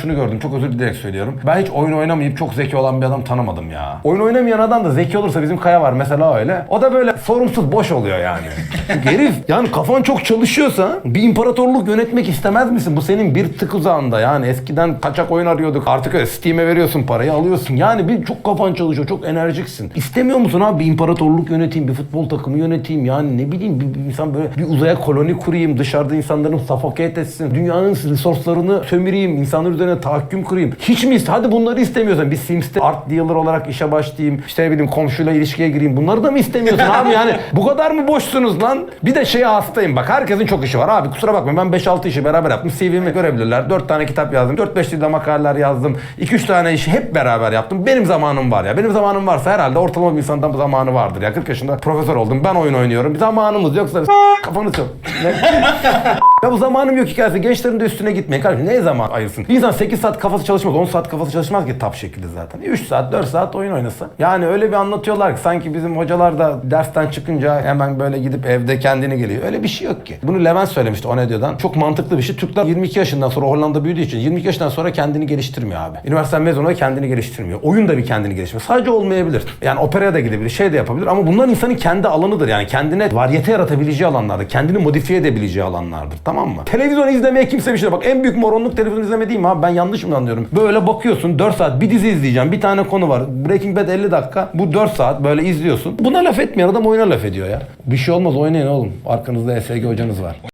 şunu gördüm çok özür dileyerek söylüyorum. Ben hiç oyun oynamayıp çok zeki olan bir adam tanımadım ya. Oyun oynamayan adam da zeki olursa bizim Kaya var mesela öyle. O da böyle sorumsuz boş oluyor yani. Çünkü herif yani kafan çok çalışıyorsa bir imparatorluk yönetmek istemez misin? Bu senin bir tık uzağında yani eskiden kaçak oyun arıyorduk. Artık öyle Steam'e veriyorsun parayı alıyorsun. Yani bir çok kafan çalışıyor çok enerjiksin. İstemiyor musun abi bir imparatorluk yöneteyim bir futbol takımı yöneteyim yani ne bileyim bir, bir insan böyle bir uzaya koloni kurayım dışarıda insanların suffocate etsin. Dünyanın resourcelarını sömüreyim insanlar üzerine tahakküm kurayım. Hiç mi iste? Hadi bunları istemiyorsan bir Sims'te art dealer olarak işe başlayayım. İşte ne bileyim komşuyla ilişkiye gireyim. Bunları da mı istemiyorsun abi yani? Bu kadar mı boşsunuz lan? Bir de şeye hastayım bak herkesin çok işi var abi kusura bakma ben 5-6 işi beraber yaptım. CV'mi görebilirler. 4 tane kitap yazdım. 4-5 dilde makaleler yazdım. 2-3 tane işi hep beraber yaptım. Benim zamanım var ya. Benim zamanım varsa herhalde ortalama bir insanın da zamanı vardır ya. 40 yaşında profesör oldum. Ben oyun oynuyorum. Bir zamanımız yoksa kafanı çok. Ya bu zamanım yok hikayesi. Gençlerin de üstüne gitmeyin. Kardeşim ne zaman ayırsın? Bir insan 8 saat kafası çalışmaz, 10 saat kafası çalışmaz ki tap şekilde zaten. 3 saat, 4 saat oyun oynasa. Yani öyle bir anlatıyorlar ki sanki bizim hocalar da dersten çıkınca hemen böyle gidip evde kendini geliyor. Öyle bir şey yok ki. Bunu Levent söylemişti o ne diyordan. Çok mantıklı bir şey. Türkler 22 yaşından sonra Hollanda büyüdüğü için 22 yaşından sonra kendini geliştirmiyor abi. Üniversite mezunu kendini geliştirmiyor. Oyun da bir kendini geliştirmiyor. Sadece olmayabilir. Yani operaya da gidebilir, şey de yapabilir ama bunlar insanın kendi alanıdır. Yani kendine varyete yaratabileceği alanlardır. Kendini modifiye edebileceği alanlardır. Tamam mı? Televizyon izlemeye kimse bir şey bak. En büyük moronluk televizyon izleme değil mi abi? Ben yanlış mı anlıyorum? Böyle bakıyorsun 4 saat bir dizi izleyeceğim. Bir tane konu var. Breaking Bad 50 dakika. Bu 4 saat böyle izliyorsun. Buna laf etmeyen adam oyuna laf ediyor ya. Bir şey olmaz oynayın oğlum. Arkanızda ESG hocanız var.